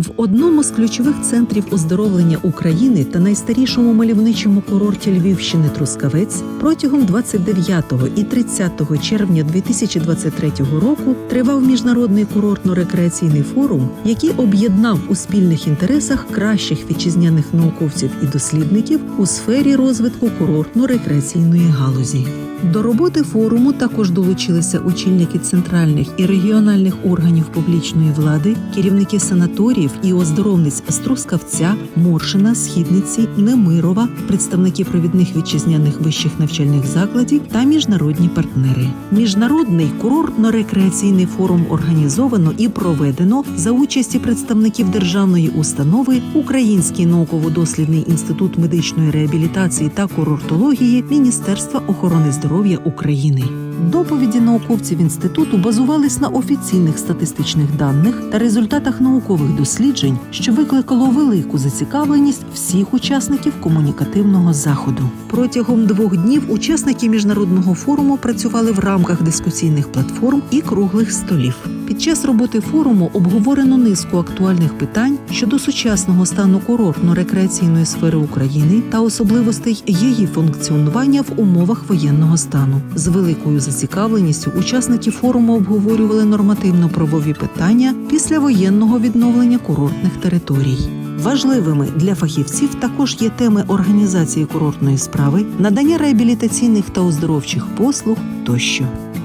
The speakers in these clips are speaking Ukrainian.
В одному з ключових центрів оздоровлення України та найстарішому мальовничому курорті Львівщини Трускавець протягом 29 і 30 червня 2023 року тривав міжнародний курортно-рекреаційний форум, який об'єднав у спільних інтересах кращих вітчизняних науковців і дослідників у сфері розвитку курортно-рекреаційної галузі. До роботи форуму також долучилися очільники центральних і регіональних органів публічної влади, керівники санаторіїв і оздоровниць з Трускавця, Моршина, Східниці, Немирова, представники провідних вітчизняних вищих навчальних закладів та міжнародні партнери. Міжнародний курортно-рекреаційний форум організовано і проведено за участі представників державної установи Український науково-дослідний інститут медичної реабілітації та курортології Міністерства охорони здоров'я України. Доповіді науковців інституту базувались на офіційних статистичних даних та результатах наукових досліджень, що викликало велику зацікавленість всіх учасників комунікативного заходу. Протягом двох днів учасники міжнародного форуму працювали в рамках дискусійних платформ і круглих столів. Під час роботи форуму обговорено низку актуальних питань щодо сучасного стану курортно-рекреаційної сфери України та особливостей її функціонування в умовах воєнного стану. З великою зацікавленістю учасники форуму обговорювали нормативно-правові питання післявоєнного відновлення курортних територій. Важливими для фахівців також є теми організації курортної справи, надання реабілітаційних та оздоровчих послуг тощо.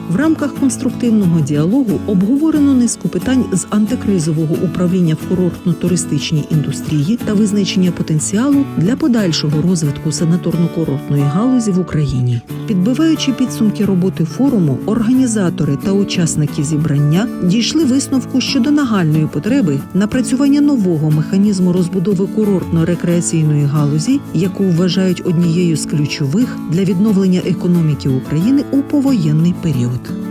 В рамках конструктивного діалогу обговорено низку питань з антикризового управління в курортно-туристичній індустрії та визначення потенціалу для подальшого розвитку санаторно-курортної галузі в Україні. Підбиваючи підсумки роботи форуму, організатори та учасники зібрання дійшли висновку щодо нагальної потреби напрацювання нового механізму розбудови курортно-рекреаційної галузі, яку вважають однією з ключових для відновлення економіки України у повоєнний період. plantes.